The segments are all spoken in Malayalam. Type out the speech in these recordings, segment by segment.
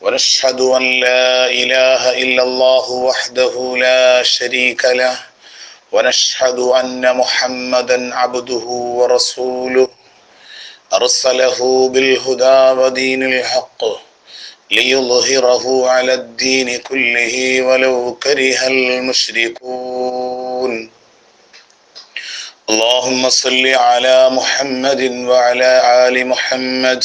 ونشهد أن لا إله إلا الله وحده لا شريك له ونشهد أن محمدا عبده ورسوله. أرسله بالهدى ودين الحق ليظهره على الدين كله ولو كره المشركون. اللهم صل على محمد وعلى آل محمد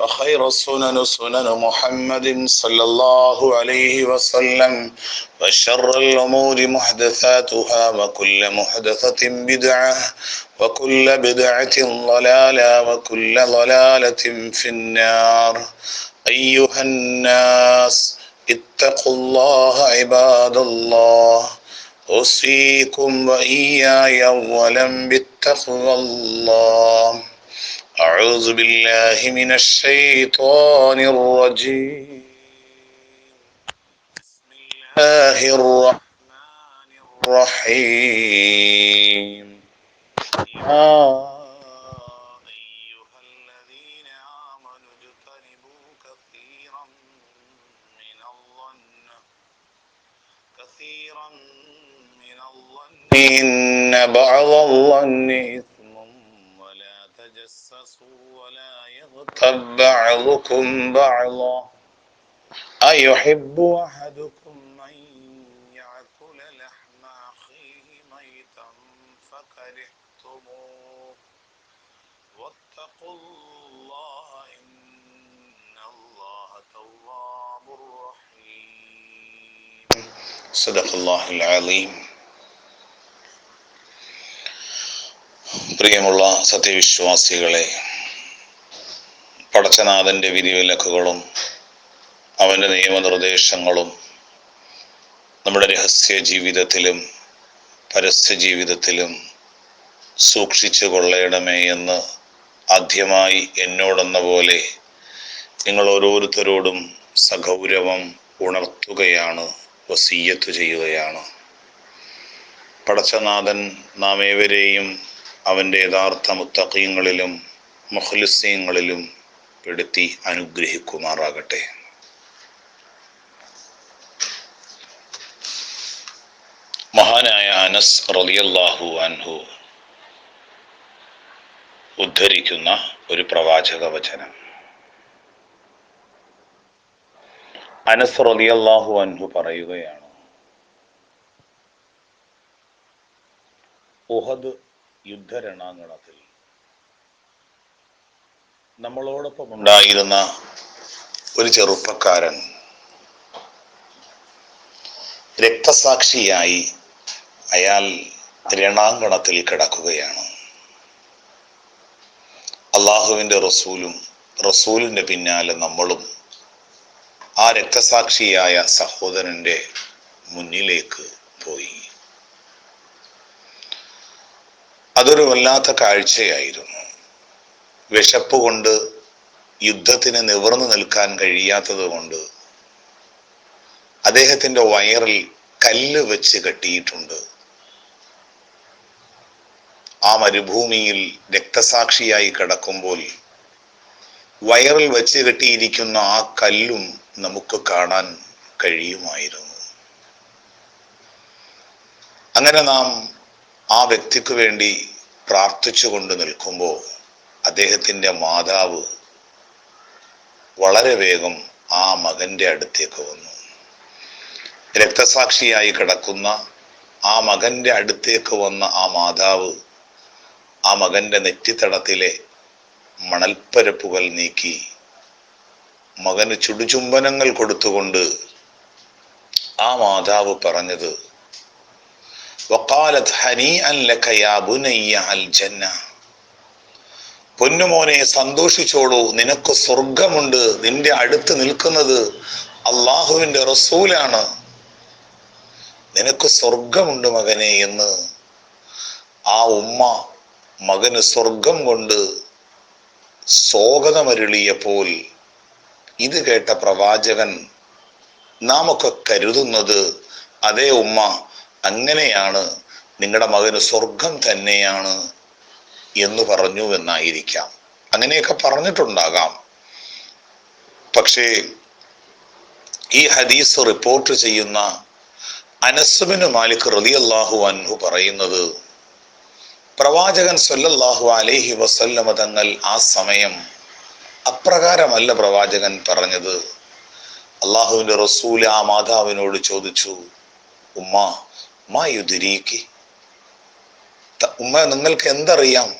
وخير السنن سنن محمد صلى الله عليه وسلم وشر الأمور محدثاتها وكل محدثة بدعة وكل بدعة ضلالة وكل ضلالة في النار. أيها الناس اتقوا الله عباد الله. أوصيكم وإياي أولا بالتقوى الله. أعوذ بالله من الشيطان الرجيم. بسم الله الرحمن الرحيم. يا أيها الذين آمنوا اجتنبوا كثيرا من الظن. كثيرا من الظن. إن بعض الظن إثم تجسسوا ولا يغتب بعضكم بعضا. أيحب أحدكم أن يأكل لحم أخيه ميتا فكرهتموه واتقوا الله إن الله تواب رحيم. صدق الله العظيم. പ്രിയമുള്ള സത്യവിശ്വാസികളെ പടച്ചനാഥന്റെ വിധിവിലക്കുകളും അവന്റെ നിയമനിർദ്ദേശങ്ങളും നമ്മുടെ രഹസ്യ ജീവിതത്തിലും പരസ്യ ജീവിതത്തിലും സൂക്ഷിച്ചു കൊള്ളയിടമേ എന്ന് ആദ്യമായി എന്നോടെന്ന പോലെ നിങ്ങൾ ഓരോരുത്തരോടും സഗൗരവം ഉണർത്തുകയാണ് വസീയത്ത് ചെയ്യുകയാണ്. പടച്ചനാഥൻ നാം ഏവരെയും അവന്റെ യഥാർത്ഥ മുത്തക്കീങ്ങളിലും മുഖലിസ്യങ്ങളിലും പെടുത്തി അനുഗ്രഹിക്കുമാറാകട്ടെ. മഹാനായ അനസ് റളിയല്ലാഹു അൻഹു ഉദ്ധരിക്കുന്ന ഒരു പ്രവാചക വചനം. അനസ് റളിയല്ലാഹു അൻഹു പറയുകയാണ് ഉഹദ് യുദ്ധരണാങ്കണത്തിൽ. നമ്മളോടൊപ്പം ഉണ്ടായിരുന്ന ഒരു ചെറുപ്പക്കാരൻ രക്തസാക്ഷിയായി അയാൾ രണാങ്കണത്തിൽ കിടക്കുകയാണ്. അള്ളാഹുവിന്റെ റസൂലും റസൂലിന്റെ പിന്നാലെ നമ്മളും ആ രക്തസാക്ഷിയായ സഹോദരന്റെ മുന്നിലേക്ക് പോയി. അതൊരു വല്ലാത്ത കാഴ്ചയായിരുന്നു. വിശപ്പ് കൊണ്ട് യുദ്ധത്തിന് നിവർന്നു നിൽക്കാൻ കഴിയാത്തത് കൊണ്ട് അദ്ദേഹത്തിന്റെ വയറിൽ കല്ല് വെച്ച് കെട്ടിയിട്ടുണ്ട്. ആ മരുഭൂമിയിൽ രക്തസാക്ഷിയായി കിടക്കുമ്പോൾ വയറിൽ വെച്ച് കെട്ടിയിരിക്കുന്ന ആ കല്ലും നമുക്ക് കാണാൻ കഴിയുമായിരുന്നു. അങ്ങനെ നാം ആ വ്യക്തിക്ക് വേണ്ടി പ്രാർത്ഥിച്ചുകൊണ്ട് നിൽക്കുമ്പോൾ അദ്ദേഹത്തിന്റെ മാതാവ് വളരെ വേഗം ആ മകന്റെ അടുത്തേക്ക് വന്നു. രക്തസാക്ഷിയായി കിടക്കുന്ന ആ മകന്റെ അടുത്തേക്ക് വന്ന ആ മാതാവ് ആ മകന്റെ നെറ്റിത്തടത്തിലെ മണൽപ്പരപ്പുകൾ നീക്കി മകന് ചുടുചുംബനങ്ങൾ കൊടുത്തുകൊണ്ട് ആ മാതാവ് പറഞ്ഞത് വക്കാലത്ത് ഹനി ജന്ന. പൊന്നുമോനെ സന്തോഷിച്ചോളൂ. നിനക്ക് സ്വർഗമുണ്ട് നിന്റെ അടുത്ത് നിൽക്കുന്നത് അള്ളാഹുവിന്റെ റസൂലാണ്. നിനക്ക് സ്വർഗമുണ്ട് മകനെ എന്ന്. ആ ഉമ്മ മകന് സ്വർഗം കൊണ്ട് സ്വാഗതമരുളിയപ്പോൾ ഇത് കേട്ട പ്രവാചകൻ നാം ഒക്കെ കരുതുന്നത് അതേ ഉമ്മ അങ്ങനെയാണ് നിങ്ങളുടെ മകന് സ്വർഗം തന്നെയാണ് എന്ന് പറഞ്ഞു എന്നായിരിക്കാം. അങ്ങനെയൊക്കെ പറഞ്ഞിട്ടുണ്ടാകാം. പക്ഷേ ഈ ഹദീസ് റിപ്പോർട്ട് ചെയ്യുന്ന അനസുബിന് മാലിക് റലി അള്ളാഹു അൻഹു പറയുന്നത് പ്രവാചകൻ സല്ലല്ലാഹു അലൈഹി വസല്ലമ തങ്ങൾ ആ സമയം അപ്രകാരമല്ല പ്രവാചകൻ പറഞ്ഞത്. അള്ളാഹുവിന്റെ റസൂൽ ആ മാതാവിനോട് ചോദിച്ചു ഉമ്മ മാ യുദിരീക്ക് ഉമ്മ നിങ്ങൾക്ക് എന്തറിയാം?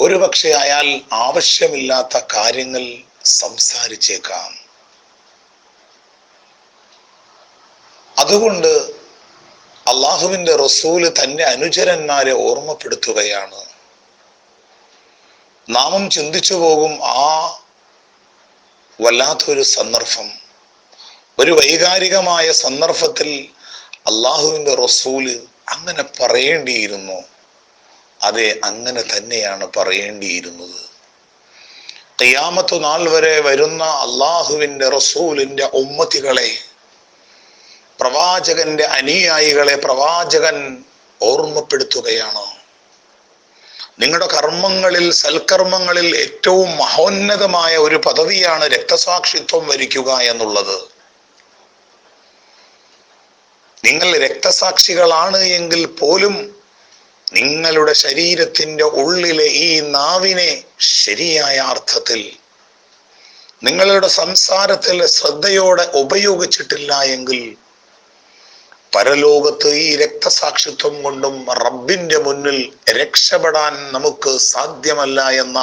ഒരുപക്ഷെ അയാൾ ആവശ്യമില്ലാത്ത കാര്യങ്ങൾ സംസാരിച്ചേക്കാം. അതുകൊണ്ട് അള്ളാഹുവിന്റെ റസൂൽ തന്റെ അനുചരന്മാരെ ഓർമ്മപ്പെടുത്തുകയാണ്. നാമം ചിന്തിച്ചു പോകും ആ വല്ലാത്തൊരു സന്ദർഭം. ഒരു വൈകാരികമായ സന്ദർഭത്തിൽ അള്ളാഹുവിന്റെ റസൂൽ അങ്ങനെ പറയേണ്ടിയിരുന്നു. അതെ അങ്ങനെ തന്നെയാണ് പറയേണ്ടിയിരുന്നത്. കയ്യാമത്ത് നാൾ വരെ വരുന്ന അള്ളാഹുവിന്റെ റസൂലിന്റെ ഉമ്മത്തികളെ പ്രവാചകന്റെ അനുയായികളെ പ്രവാചകൻ ഓർമ്മപ്പെടുത്തുകയാണ്. നിങ്ങളുടെ കർമ്മങ്ങളിൽ സൽക്കർമ്മങ്ങളിൽ ഏറ്റവും മഹോന്നതമായ ഒരു പദവിയാണ് രക്തസാക്ഷിത്വം വരിക്കുക എന്നുള്ളത്. നിങ്ങൾ രക്തസാക്ഷികളാണ് എങ്കിൽ പോലും നിങ്ങളുടെ ശരീരത്തിന്റെ ഉള്ളിലെ ഈ നാവിനെ ശരിയായ അർത്ഥത്തിൽ നിങ്ങളുടെ സംസാരത്തിൽ ശ്രദ്ധയോടെ ഉപയോഗിച്ചിട്ടില്ല എങ്കിൽ പരലോകത്ത് ഈ രക്തസാക്ഷിത്വം കൊണ്ടും റബ്ബിന്റെ മുന്നിൽ രക്ഷപ്പെടാൻ നമുക്ക് സാധ്യമല്ല എന്ന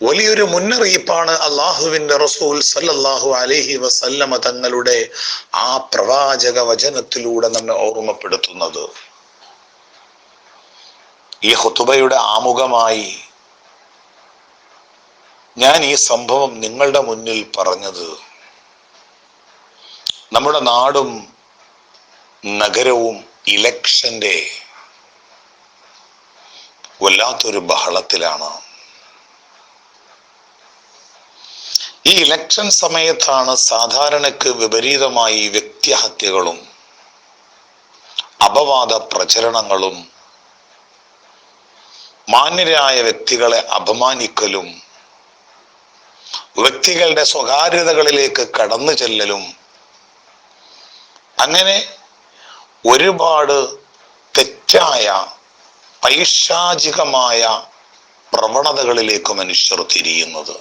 വലിയൊരു മുന്നറിയിപ്പാണ് അള്ളാഹുവിന്റെ റസൂൽ സല്ലല്ലാഹു അലൈഹി വസല്ലമ തങ്ങളുടെ ആ പ്രവാചക വചനത്തിലൂടെ നമ്മെ ഓർമ്മപ്പെടുത്തുന്നത്. ഈ ഹുതുബയുടെ ആമുഖമായി ഞാൻ ഈ സംഭവം നിങ്ങളുടെ മുന്നിൽ പറഞ്ഞത് നമ്മുടെ നാടും നഗരവും ഇലക്ഷന്റെ വല്ലാത്തൊരു ബഹളത്തിലാണ്. ഈ ഇലക്ഷൻ സമയത്താണ് സാധാരണക്ക് വിപരീതമായി വ്യക്തിഹത്യകളും അപവാദ പ്രചരണങ്ങളും മാന്യരായ വ്യക്തികളെ അപമാനിക്കലും വ്യക്തികളുടെ സ്വകാര്യതകളിലേക്ക് കടന്നു ചെല്ലലും. അങ്ങനെ ഒരുപാട് തെറ്റായ പൈശാചികമായ പ്രവണതകളിലേക്ക് മനുഷ്യർ തിരിയുന്നത്.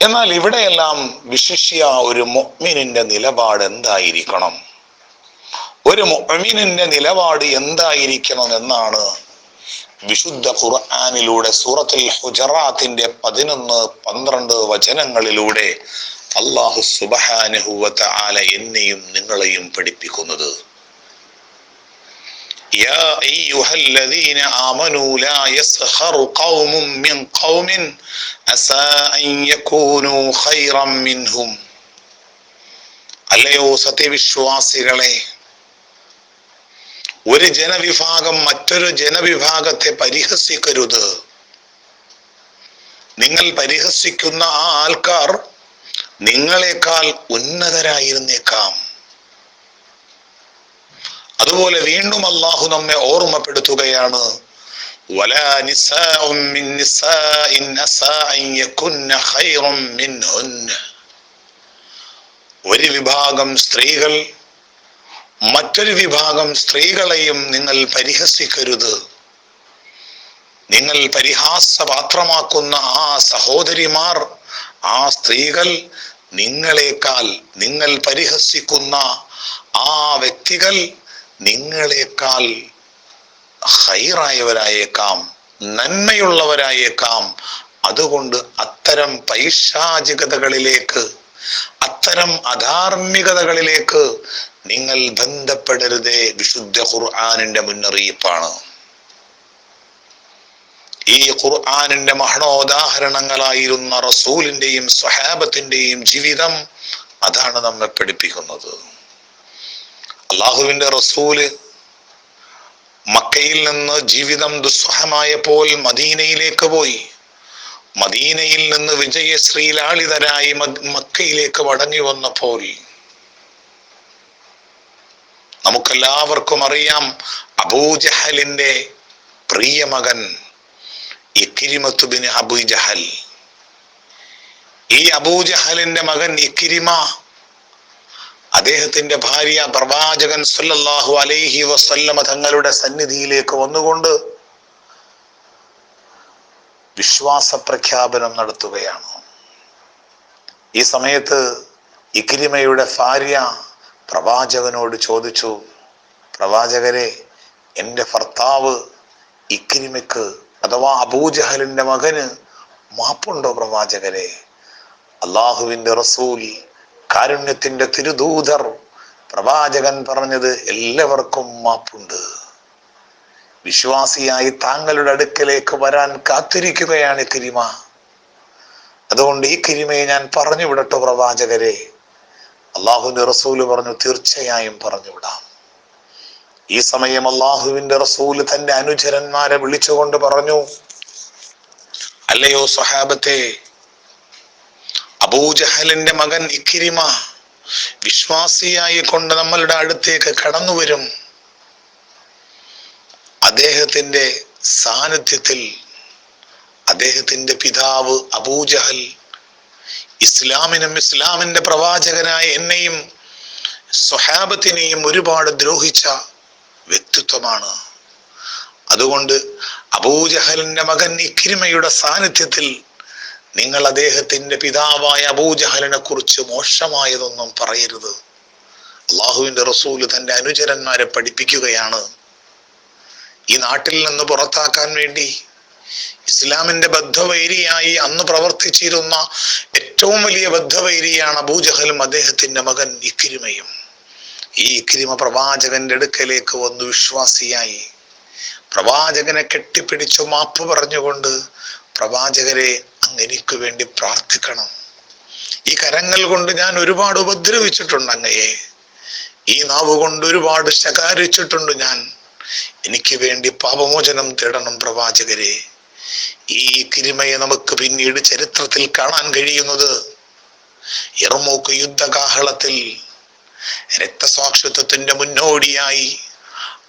എന്നാൽ ഇവിടെയെല്ലാം വിശിഷ്യ ഒരു മൊഹ്മിനിന്റെ നിലപാട് എന്തായിരിക്കണം? ഒരു മൊഹ്മിനിന്റെ നിലപാട് എന്തായിരിക്കണം എന്നാണ് വിശുദ്ധ ഖുർആാനിലൂടെ സൂറത്തിൽ ഹുജറാത്തിന്റെ പതിനൊന്ന് പന്ത്രണ്ട് വചനങ്ങളിലൂടെ അള്ളാഹു സുബഹാനുഹുവത്ത ആല എന്നെയും നിങ്ങളെയും പഠിപ്പിക്കുന്നത്. يا أيها الذين آمنوا لا يسخر قوم من قوم عسى أن يكونوا خيرا منهم അല്ലയോ സത്യവിശ്വാസികളെ ഒരു ജനവിഭാഗം മറ്റൊരു ജനവിഭാഗത്തെ പരിഹസിക്കരുത് നിങ്ങൾ പരിഹസിക്കുന്ന ആ ആൾക്കാർ നിങ്ങളെക്കാൾ ഉന്നതരായിരുന്നേക്കാം അതുപോലെ വീണ്ടും അള്ളാഹു നമ്മെ ഓർമ്മപ്പെടുത്തുകയാണ്. ഒരു വിഭാഗം സ്ത്രീകൾ മറ്റൊരു വിഭാഗം സ്ത്രീകളെയും നിങ്ങൾ പരിഹസിക്കരുത്. നിങ്ങൾ പരിഹാസപാത്രമാക്കുന്ന ആ സഹോദരിമാർ ആ സ്ത്രീകൾ നിങ്ങളെക്കാൾ നിങ്ങൾ പരിഹസിക്കുന്ന ആ വ്യക്തികൾ നിങ്ങളെക്കാൾ ഹൈറായവരായേക്കാം നന്മയുള്ളവരായേക്കാം. അതുകൊണ്ട് അത്തരം പൈശാചികതകളിലേക്ക് അത്തരം അധാർമികതകളിലേക്ക് നിങ്ങൾ ബന്ധപ്പെടരുതേ വിശുദ്ധ ഖുർആാനിന്റെ മുന്നറിയിപ്പാണ്. ഈ ഖുർആാനിന്റെ മഹണോദാഹരണങ്ങളായിരുന്ന റസൂലിന്റെയും സ്വഹാബത്തിന്റെയും ജീവിതം അതാണ് നമ്മെ പഠിപ്പിക്കുന്നത്. അള്ളാഹുവിന്റെ റസൂൽ മക്കയിൽ നിന്ന് ജീവിതം ദുസ്സഹമായപ്പോൾ മദീനയിലേക്ക് പോയി. മദീനയിൽ നിന്ന് വിജയശ്രീലാളിതരായി മക്കയിലേക്ക് മടങ്ങി വന്നപ്പോൾ നമുക്കെല്ലാവർക്കും അറിയാം അബൂജഹലിന്റെ പ്രിയ മകൻ ഇക്കിരിമത്തുബിന് അബുജഹൽ ഈ അബൂജഹലിന്റെ മകൻ ഇക്കിരിമ അദ്ദേഹത്തിന്റെ ഭാര്യ പ്രവാചകൻ സല്ലല്ലാഹു അലൈഹി വസല്ലമ തങ്ങളുടെ സന്നിധിയിലേക്ക് വന്നുകൊണ്ട് വിശ്വാസ പ്രഖ്യാപനം നടത്തുകയാണ്. ഈ സമയത്ത് ഇക്രിമയുടെ ഭാര്യ പ്രവാചകനോട് ചോദിച്ചു പ്രവാചകരെ എന്റെ ഭർത്താവ് ഇക്കിരിമയ്ക്ക് അഥവാ അബൂജഹലിന്റെ മകന് മാപ്പുണ്ടോ പ്രവാചകരെ? അള്ളാഹുവിന്റെ റസൂൽ കാരുണ്യത്തിന്റെ തിരുദൂതർ പ്രവാചകൻ പറഞ്ഞത് എല്ലാവർക്കും മാപ്പുണ്ട്. വിശ്വാസിയായി താങ്കളുടെ അടുക്കലേക്ക് വരാൻ കാത്തിരിക്കുകയാണ് കിരിമ. അതുകൊണ്ട് ഈ കിരിമയെ ഞാൻ പറഞ്ഞു വിടട്ടോ പ്രവാചകരെ. അള്ളാഹുവിന്റെ റസൂൽ പറഞ്ഞു തീർച്ചയായും പറഞ്ഞു വിടാം. ഈ സമയം അള്ളാഹുവിന്റെ റസൂൽ തന്റെ അനുചരന്മാരെ വിളിച്ചുകൊണ്ട് പറഞ്ഞു അല്ലയോ സ്വഹാബത്തെ അബൂജഹലിന്റെ മകൻ ഇക്കിരിമ വിശ്വാസിയായി കൊണ്ട് നമ്മളുടെ അടുത്തേക്ക് കടന്നു വരും അദ്ദേഹത്തിന്റെ സാന്നിധ്യത്തിൽ അദ്ദേഹത്തിന്റെ പിതാവ് അബൂജഹൽ ഇസ്ലാമിനും ഇസ്ലാമിന്റെ പ്രവാചകനായ എന്നെയും സ്വഹാബത്തിനെയും ഒരുപാട് ദ്രോഹിച്ച വ്യക്തിത്വമാണ്. അതുകൊണ്ട് അബൂജഹലിന്റെ മകൻ ഇക്കിരിമയുടെ സാന്നിധ്യത്തിൽ നിങ്ങൾ അദ്ദേഹത്തിന്റെ പിതാവായ അബൂജഹലിനെ കുറിച്ച് മോശമായതൊന്നും പറയരുത്. അള്ളാഹുവിന്റെ റസൂൽ തന്റെ അനുചരന്മാരെ പഠിപ്പിക്കുകയാണ്. ഈ നാട്ടിൽ നിന്ന് പുറത്താക്കാൻ വേണ്ടി ഇസ്ലാമിന്റെ ബദ്ധവൈരിയായി അന്ന് പ്രവർത്തിച്ചിരുന്ന ഏറ്റവും വലിയ ബദ്ധവൈരിയാണ് അബൂജഹലും അദ്ദേഹത്തിന്റെ മകൻ ഇക്രിമയും. ഈ ഇക്രിമ പ്രവാചകന്റെ അടുക്കലേക്ക് വന്നു വിശ്വാസിയായി. പ്രവാചകനെ കെട്ടിപ്പിടിച്ചു മാപ്പ് പറഞ്ഞുകൊണ്ട് പ്രവാചകരെ അങ്ങ് എനിക്ക് വേണ്ടി പ്രാർത്ഥിക്കണം. ഈ കരങ്ങൾ കൊണ്ട് ഞാൻ ഒരുപാട് ഉപദ്രവിച്ചിട്ടുണ്ട് അങ്ങയെ. ഈ നാവ് കൊണ്ട് ഒരുപാട് ശകാരിച്ചിട്ടുണ്ട് ഞാൻ. എനിക്ക് വേണ്ടി പാപമോചനം തേടണം പ്രവാചകരെ. ഈ കിരിമയെ നമുക്ക് പിന്നീട് ചരിത്രത്തിൽ കാണാൻ കഴിയുന്നത് എർമൂക്ക് യുദ്ധകാഹളത്തിൽ രക്തസാക്ഷിത്വത്തിന്റെ മുന്നോടിയായി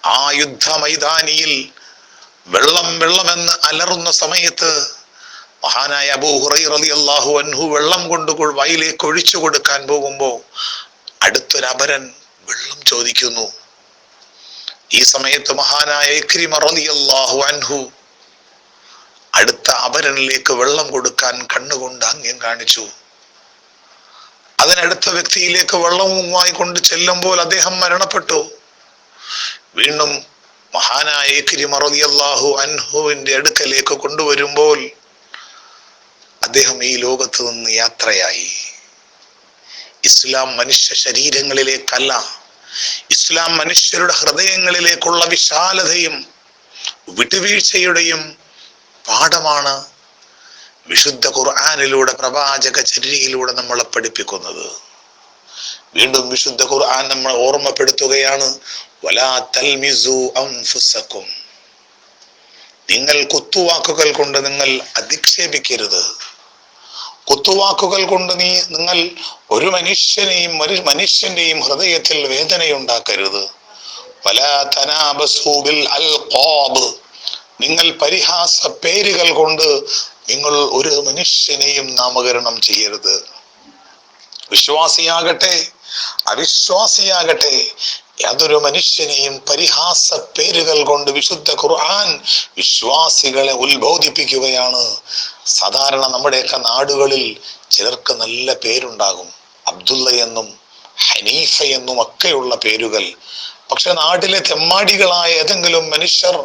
ആ യുദ്ധ മൈതാനിയിൽ വെള്ളം വെള്ളമെന്ന് അലറുന്ന സമയത്ത് മഹാനായ അബൂ ഹുറൈറലി അള്ളാഹു അൻഹു വെള്ളം കൊണ്ട് വയലേക്ക് ഒഴിച്ചു കൊടുക്കാൻ പോകുമ്പോ അടുത്തൊരു അപരൻ വെള്ളം ചോദിക്കുന്നു. ഈ സമയത്ത് മഹാനായ ഇക്രിമ അള്ളാഹു അൻഹു അടുത്ത അപരനിലേക്ക് വെള്ളം കൊടുക്കാൻ കണ്ണുകൊണ്ട് ആംഗ്യം കാണിച്ചു. അതിനടുത്ത വ്യക്തിയിലേക്ക് വെള്ളവുമായി കൊണ്ട് ചെല്ലുമ്പോൾ അദ്ദേഹം മരണപ്പെട്ടു. വീണ്ടും മഹാനായ ഇക്രിമ റളിയല്ലാഹു അൻഹുവിന്റെ അടുക്കലേക്ക് കൊണ്ടുവരുമ്പോൾ അദ്ദേഹം ഈ ലോകത്ത് നിന്ന് യാത്രയായി. ഇസ്ലാം മനുഷ്യ ശരീരങ്ങളിലേക്കല്ല ഇസ്ലാം മനുഷ്യരുടെ ഹൃദയങ്ങളിലേക്കുള്ള വിശാലതയും വിട്ടുവീഴ്ചയുടെയും പാഠമാണ് വിശുദ്ധ ഖുർആാനിലൂടെ പ്രവാചക ചര്യയിലൂടെ നമ്മളെ പഠിപ്പിക്കുന്നത്. വീണ്ടും വിശുദ്ധ ഖുർആൻ നമ്മൾ ഓർമ്മപ്പെടുത്തുകയാണ് നിങ്ങൾ കുത്തുവാക്കുകൾ കൊണ്ട് നിങ്ങൾ അധിക്ഷേപിക്കരുത്. കുത്തുവാക്കുകൾ കൊണ്ട് നീ നിങ്ങൾ ഒരു മനുഷ്യനെയും ഒരു മനുഷ്യന്റെയും ഹൃദയത്തിൽ വേദനയുണ്ടാക്കരുത്. പല തനാബസൂബിൽ അൽ കോബ് നിങ്ങൾ പരിഹാസ പേരുകൾ കൊണ്ട് നിങ്ങൾ ഒരു മനുഷ്യനെയും നാമകരണം ചെയ്യരുത്. വിശ്വാസിയാകട്ടെ അവിശ്വാസിയാകട്ടെ യാതൊരു മനുഷ്യനെയും പരിഹാസ പേരുകൾ കൊണ്ട് വിശുദ്ധ ഖുർആൻ വിശ്വാസികളെ ഉത്ബോധിപ്പിക്കുകയാണ്. സാധാരണ നമ്മുടെയൊക്കെ നാടുകളിൽ ചിലർക്ക് നല്ല പേരുണ്ടാകും. അബ്ദുള്ള എന്നും ഹനീഫ എന്നും ഒക്കെയുള്ള പേരുകൾ. പക്ഷെ നാട്ടിലെ തെമ്മാടികളായ ഏതെങ്കിലും മനുഷ്യർ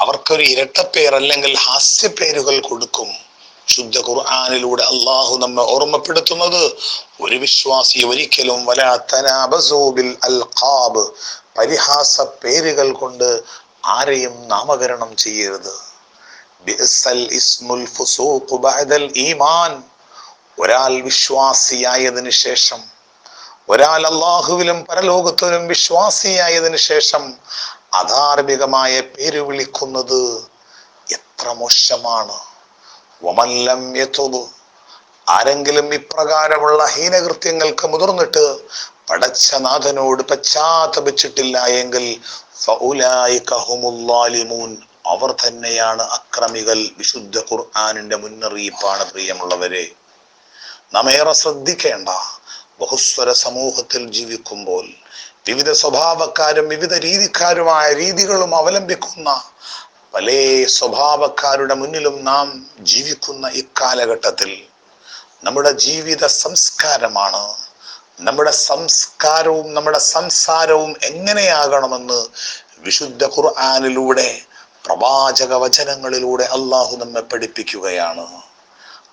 അവർക്കൊരു ഇരട്ടപ്പേർ അല്ലെങ്കിൽ ഹാസ്യപ്പേരുകൾ കൊടുക്കും. ശുദ്ധ ഖുർആാനിലൂടെ അള്ളാഹു നമ്മെ ഓർമ്മപ്പെടുത്തുന്നത്. ഒരു വിശ്വാസി ഒരിക്കലും വലാ വലാത്തനാബസൂബിൽ അൽഖാബ് പരിഹാസ പേരുകൾ കൊണ്ട് ആരെയും നാമകരണം ചെയ്യരുത്. ഇസ്മുൽ ഫുസൂഖു ബഅദൽ ഈമാൻ. ഒരാൾ വിശ്വാസിയായതിനു ശേഷം ഒരാൾ അള്ളാഹുവിലും പരലോകത്തിലും വിശ്വാസിയായതിനു ശേഷം അധാർമികമായ പേര് വിളിക്കുന്നത് എത്ര മോശമാണ്. വമല്ലം യതുബ്. ആരെങ്കിലും ഇപ്രകാരമുള്ള ഹീനകൃത്യങ്ങൾക്ക് മുതിർന്നിട്ട് പടച്ചനാഥനോട് പശ്ചാത്തപിച്ചിട്ടില്ല എങ്കിൽ. അവർ തന്നെയാണ് അക്രമികൾ. വിശുദ്ധ ഖുർആാനിന്റെ മുന്നറിയിപ്പാണ് പ്രിയമുള്ളവരെ. നാം ഏറെ ശ്രദ്ധിക്കേണ്ട ബഹുസ്വര സമൂഹത്തിൽ ജീവിക്കുമ്പോൾ വിവിധ സ്വഭാവക്കാരും വിവിധ രീതിക്കാരുമായ രീതികളും അവലംബിക്കുന്ന പല സ്വഭാവക്കാരുടെ മുന്നിലും നാം ജീവിക്കുന്ന ഇക്കാലഘട്ടത്തിൽ നമ്മുടെ ജീവിത സംസ്കാരമാണ്. നമ്മുടെ സംസ്കാരവും നമ്മുടെ സംസാരവും എങ്ങനെയാകണമെന്ന് വിശുദ്ധ ഖുർആാനിലൂടെ പ്രവാചക വചനങ്ങളിലൂടെ അള്ളാഹു നമ്മെ പഠിപ്പിക്കുകയാണ്.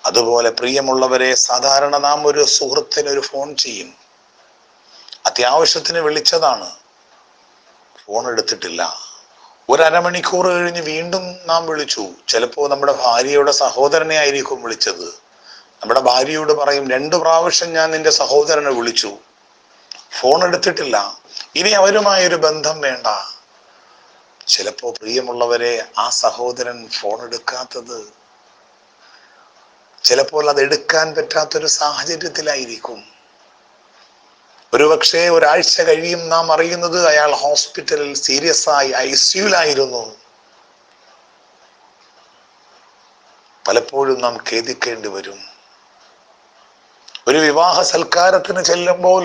അതുപോലെ പ്രിയമുള്ളവരെ സാധാരണ നാം ഒരു സുഹൃത്തിന് ഒരു ഫോൺ ചെയ്യും. അത്യാവശ്യത്തിന് വിളിച്ചതാണ്. ഫോൺ എടുത്തിട്ടില്ല. ഒരു അരമണിക്കൂർ കഴിഞ്ഞ് വീണ്ടും നാം വിളിച്ചു. ചിലപ്പോൾ നമ്മുടെ ഭാര്യയുടെ സഹോദരനെ ആയിരിക്കും വിളിച്ചത്. നമ്മുടെ ഭാര്യയോട് പറയും രണ്ടു പ്രാവശ്യം ഞാൻ നിന്റെ സഹോദരനെ വിളിച്ചു. ഫോൺ എടുത്തിട്ടില്ല. ഇനി അവരുമായൊരു ബന്ധം വേണ്ട. ചിലപ്പോ പ്രിയമുള്ളവരെ ആ സഹോദരൻ ഫോൺ എടുക്കാത്തത് ചിലപ്പോൾ അത് എടുക്കാൻ പറ്റാത്തൊരു സാഹചര്യത്തിലായിരിക്കും. ഒരുപക്ഷെ ഒരാഴ്ച കഴിയും നാം അറിയുന്നത് അയാൾ ഹോസ്പിറ്റലിൽ സീരിയസ് ആയി ഐ സിയുലായിരുന്നു. പലപ്പോഴും നാം ഖേദിക്കേണ്ടി വരും. ഒരു വിവാഹ സൽക്കാരത്തിന് ചെല്ലുമ്പോൾ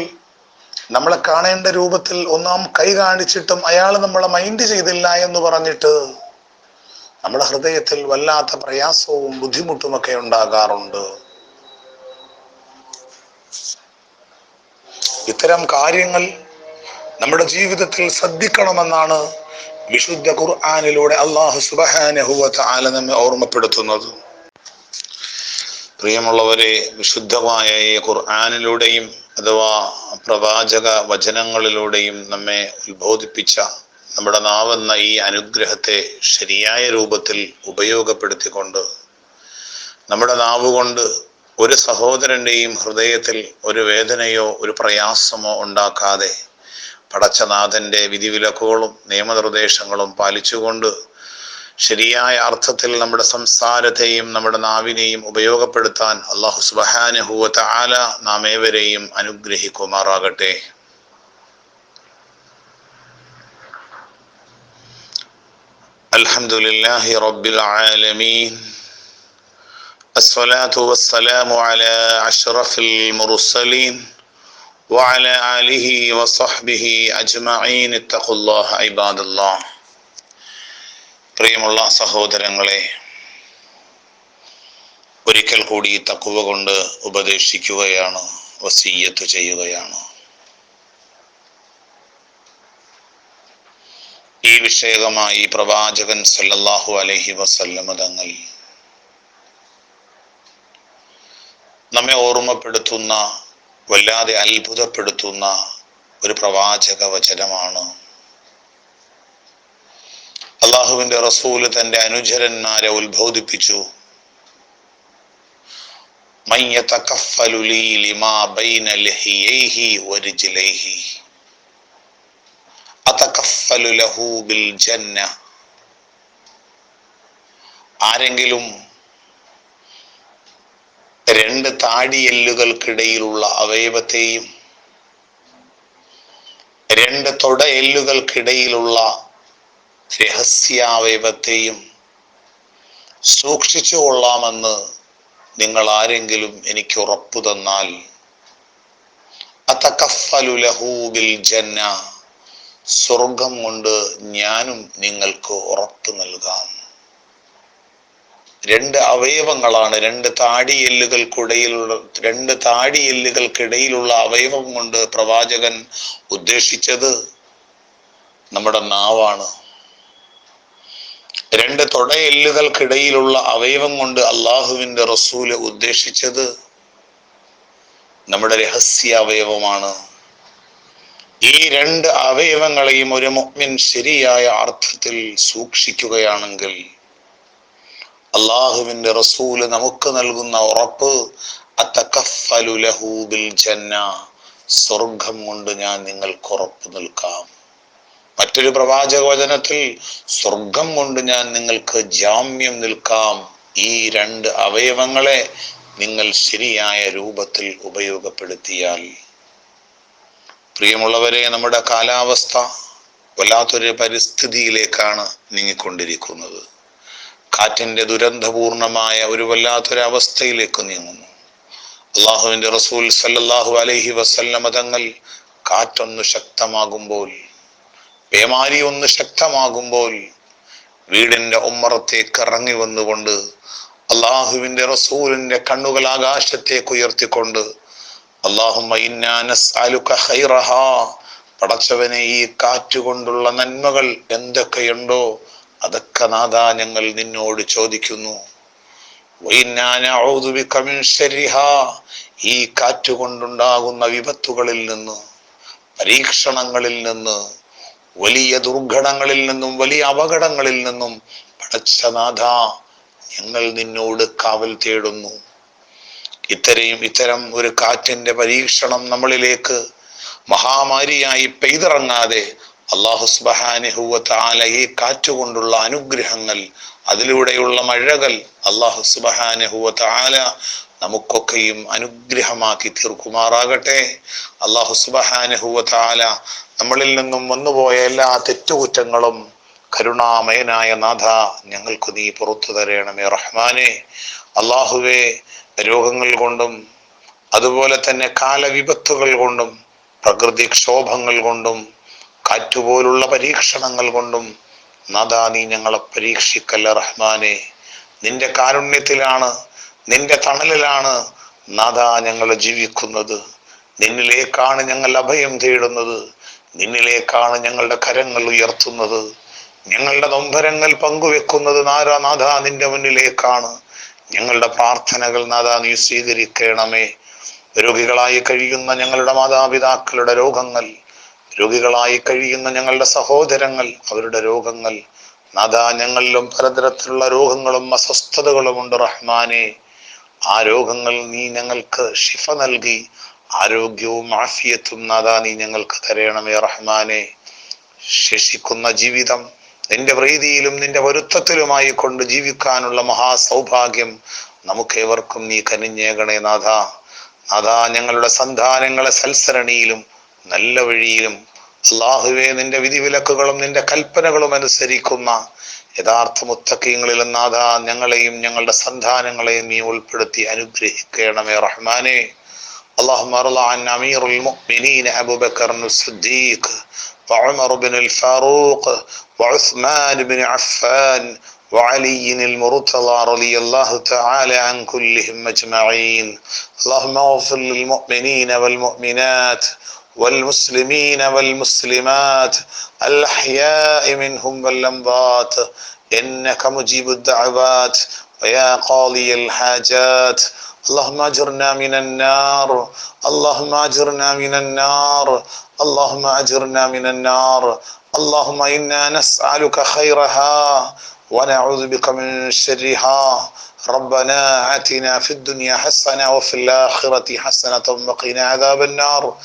നമ്മളെ കാണേണ്ട രൂപത്തിൽ ഒന്നാം കൈ കാണിച്ചിട്ടും അയാൾ നമ്മളെ മൈൻഡ് ചെയ്തില്ല എന്ന് പറഞ്ഞിട്ട് നമ്മുടെ ഹൃദയത്തിൽ വല്ലാത്ത പ്രയാസവും ബുദ്ധിമുട്ടുമൊക്കെ ഉണ്ടാകാറുണ്ട്. ഇത്തരം കാര്യങ്ങൾ നമ്മുടെ ജീവിതത്തിൽ ശ്രദ്ധിക്കണമെന്നാണ് വിശുദ്ധ ഖുർആാനിലൂടെ അള്ളാഹു സുബഹാനഹുവത്ത് ആല നമ്മെ ഓർമ്മപ്പെടുത്തുന്നത്. പ്രിയമുള്ളവരെ വിശുദ്ധമായ ഈ ഖുർആാനിലൂടെയും അഥവാ പ്രവാചക വചനങ്ങളിലൂടെയും നമ്മെ ഉത്ബോധിപ്പിച്ച നമ്മുടെ നാവെന്ന ഈ അനുഗ്രഹത്തെ ശരിയായ രൂപത്തിൽ ഉപയോഗപ്പെടുത്തിക്കൊണ്ട് നമ്മുടെ നാവ് കൊണ്ട് ഒരു സഹോദരന്റെയും ഹൃദയത്തിൽ ഒരു വേദനയോ ഒരു പ്രയാസമോ ഉണ്ടാക്കാതെ പടച്ചനാഥന്റെ വിധിവിലക്കുകളും നിയമനിർദ്ദേശങ്ങളും പാലിച്ചുകൊണ്ട് ശരിയായ അർത്ഥത്തിൽ നമ്മുടെ സംസാരത്തെയും നമ്മുടെ നാവിനെയും ഉപയോഗപ്പെടുത്താൻ അള്ളാഹു സുബഹാനുഹൂവത്ത ആല നാം ഏവരെയും അനുഗ്രഹിക്കുമാറാകട്ടെ. അൽഹംദുലില്ലാഹി റബ്ബിൽ ആലമീൻ. الصلاة والسلام على أشرف المرسلين وعلى آله وصحبه أجمعين اتقوا الله عباد الله പ്രിയമുള്ള സഹോദരങ്ങളെ ഒരിക്കൽ കൂടി തക്കുവ കൊണ്ട് ഉപദേശിക്കുകയാണ് വസീയത്ത് ചെയ്യുകയാണ് ഈ വിഷയകമായി പ്രവാചകൻ സല്ലല്ലാഹു അലൈഹി വസല്ലമ തങ്ങൾ നമ്മെ ഓർമ്മപ്പെടുത്തുന്ന വല്ലാതെ അത്ഭുതപ്പെടുത്തുന്ന ഒരു പ്രവാചക വചനമാണ് അള്ളാഹുവിന്റെ റസൂൽ തന്റെ അനുചരന്മാരെ ഉത്ബോധിപ്പിച്ചു. "മൻ രണ്ട് താടിയെല്ലുകൾക്കിടയിലുള്ള അവയവത്തെയും രണ്ട് തൊട എല്ലുകൾക്കിടയിലുള്ള രഹസ്യാവയവത്തെയും സൂക്ഷിച്ചു കൊള്ളാമെന്ന് നിങ്ങൾ ആരെങ്കിലും എനിക്ക് ഉറപ്പു തന്നാൽ ബിൽ ജന്ന സ്വർഗം കൊണ്ട് ഞാനും നിങ്ങൾക്ക് ഉറപ്പ് നൽകാം. രണ്ട് അവയവങ്ങളാണ്. രണ്ട് താടി താടിയെല്ലുകൾക്കിടയിലുള്ള രണ്ട് താടി എല്ലുകൾക്കിടയിലുള്ള അവയവം കൊണ്ട് പ്രവാചകൻ ഉദ്ദേശിച്ചത് നമ്മുടെ നാവാണ്. രണ്ട് തൊടയെല്ലുകൾക്കിടയിലുള്ള അവയവം കൊണ്ട് അള്ളാഹുവിന്റെ റസൂൽ ഉദ്ദേശിച്ചത് നമ്മുടെ രഹസ്യ അവയവമാണ്. ഈ രണ്ട് അവയവങ്ങളെയും ഒരു മുഅ്മിൻ ശരിയായ അർത്ഥത്തിൽ സൂക്ഷിക്കുകയാണെങ്കിൽ അള്ളാഹുവിന്റെ റസൂൽ നമുക്ക് നൽകുന്ന ഉറപ്പ് അത്തകഫലു ലഹു ബിൽ ജന്ന സ്വർഗം കൊണ്ട് ഞാൻ നിങ്ങൾക്ക് ഉറപ്പ് നിൽക്കാം. മറ്റൊരു പ്രവാചക വചനത്തിൽ സ്വർഗം കൊണ്ട് ഞാൻ നിങ്ങൾക്ക് ജാമ്യം നിൽക്കാം. ഈ രണ്ട് അവയവങ്ങളെ നിങ്ങൾ ശരിയായ രൂപത്തിൽ ഉപയോഗപ്പെടുത്തിയാൽ. പ്രിയമുള്ളവരെ നമ്മുടെ കാലാവസ്ഥ വല്ലാത്തൊരു പരിസ്ഥിതിയിലേക്കാണ് നീങ്ങിക്കൊണ്ടിരിക്കുന്നത്. കാറ്റിന്റെ ദുരന്തപൂർണമായ ഒരു വല്ലാത്തൊരവസ്ഥയിലേക്ക് നീങ്ങുന്നു. അള്ളാഹുവിന്റെ റസൂൽ സല്ലല്ലാഹു അലൈഹി വസല്ലമ തങ്ങൾ കാറ്റൊന്ന് ശക്തമാകുമ്പോൾ പേമാരി ഒന്ന് ശക്തമാകുമ്പോൾ വീടിന്റെ ഉമ്മറത്തേക്ക് ഇറങ്ങി വന്നുകൊണ്ട് അള്ളാഹുവിന്റെ റസൂലിന്റെ കണ്ണുകൾ ആകാശത്തേക്ക് ഉയർത്തിക്കൊണ്ട് ഖൈറഹാ പടച്ചവനെ ഈ കാറ്റുകൊണ്ടുള്ള നന്മകൾ എന്തൊക്കെയുണ്ടോ അതൊക്കെ നാഥാ ഞങ്ങൾ നിന്നോട് ചോദിക്കുന്നു. ഈ കാറ്റുകൊണ്ടുണ്ടാകുന്ന വിപത്തുകളിൽ നിന്ന് പരീക്ഷണങ്ങളിൽ നിന്ന് വലിയ ദുർഘടങ്ങളിൽ നിന്നും വലിയ അപകടങ്ങളിൽ നിന്നും പടച്ചനാഥ ഞങ്ങൾ നിന്നോട് കാവൽ തേടുന്നു. ഇത്തരെയും ഇത്തരം ഒരു കാറ്റിന്റെ പരീക്ഷണം നമ്മളിലേക്ക് മഹാമാരിയായി പെയ്തിറങ്ങാതെ അള്ളാഹു സുബഹാനുഹൂവത്താല ഈ കാറ്റുകൊണ്ടുള്ള അനുഗ്രഹങ്ങൾ അതിലൂടെയുള്ള മഴകൾ അള്ളാഹു സുബഹാനുഹൂവത്താല നമുക്കൊക്കെയും അനുഗ്രഹമാക്കി തീർക്കുമാറാകട്ടെ. അള്ളാഹു സുബഹാനുഹൂവത്താല നമ്മളിൽ നിന്നും വന്നുപോയ എല്ലാ തെറ്റുകുറ്റങ്ങളും കരുണാമയനായ നാഥ ഞങ്ങൾക്ക് നീ പുറത്തു തരണമേ റഹ്മാനെ. അള്ളാഹുവെ രോഗങ്ങൾ കൊണ്ടും അതുപോലെ തന്നെ കാലവിപത്തുകൾ കൊണ്ടും പ്രകൃതിക്ഷോഭങ്ങൾ കൊണ്ടും കാറ്റുപോലുള്ള പരീക്ഷണങ്ങൾ കൊണ്ടും നാദാ നീ ഞങ്ങളെ പരീക്ഷിക്കല്ല റഹ്മാനെ. നിന്റെ കാരുണ്യത്തിലാണ് നിന്റെ തണലിലാണ് നാദാ ഞങ്ങൾ ജീവിക്കുന്നത്. നിന്നിലേക്കാണ് ഞങ്ങൾ അഭയം തേടുന്നത്. നിന്നിലേക്കാണ് ഞങ്ങളുടെ കരങ്ങൾ ഉയർത്തുന്നത്. ഞങ്ങളുടെ നൊമ്പരങ്ങൾ പങ്കുവെക്കുന്നത് നാരാ നാഥാ നിന്റെ മുന്നിലേക്കാണ്. ഞങ്ങളുടെ പ്രാർത്ഥനകൾ നാഥ നീ സ്വീകരിക്കണമേ. രോഗികളായി കഴിയുന്ന ഞങ്ങളുടെ മാതാപിതാക്കളുടെ രോഗങ്ങൾ രോഗികളായി കഴിയുന്ന ഞങ്ങളുടെ സഹോദരങ്ങൾ അവരുടെ രോഗങ്ങൾ. നാഥാ ഞങ്ങളിലും പലതരത്തിലുള്ള രോഗങ്ങളും അസ്വസ്ഥതകളും ഉണ്ട് റഹ്മാനെ. ആ രോഗങ്ങൾ നീ ഞങ്ങൾക്ക് ഷിഫ നൽകി. ആരോഗ്യവും ആഫിയത്തും നാഥാ നീ ഞങ്ങൾക്ക് തരയണമേ റഹ്മാനെ. ശേഷിക്കുന്ന ജീവിതം നിന്റെ പ്രീതിയിലും നിന്റെ വരുത്തത്തിലുമായി കൊണ്ട് ജീവിക്കാനുള്ള മഹാസൗഭാഗ്യം നമുക്കേവർക്കും നീ കനിഞ്ഞേകണേ നാഥ നാഥ ഞങ്ങളുടെ സന്താനങ്ങളെ സൽസരണിയിലും നല്ല വഴിയിലും അള്ളാഹുവെ നിന്റെ വിധിവിലക്കുകളും നിന്റെ കൽപ്പനകളും അനുസരിക്കുന്ന യഥാർത്ഥ മുത്തക്കീങ്ങളിൽ നാഥ ഞങ്ങളെയും ഞങ്ങളുടെ സന്താനങ്ങളെയും നീ ഉൾപ്പെടുത്തി അനുഗ്രഹിക്കണമേ റഹ്മാനെ اللهم ارض عن امير المؤمنين ابو بكر الصديق وعمر بن الفاروق وعثمان بن عفان وعلي المرتضى رضي الله تعالى عن كلهم اجمعين اللهم اغفر للمؤمنين والمؤمنات والمسلمين والمسلمات الأحياء منهم والأموات. إنك مجيب الدعوات ويا قاضي الحاجات. اللهم أجرنا من النار. اللهم أجرنا من النار. اللهم أجرنا من النار. اللهم إنا نسألك خيرها ونعوذ بك من شرها. ربنا آتنا في الدنيا حسنة وفي الآخرة حسنة وقنا عذاب النار.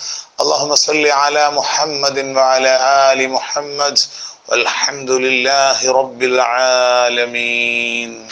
اللهم صل على محمد وعلى آل محمد. والحمد لله رب العالمين.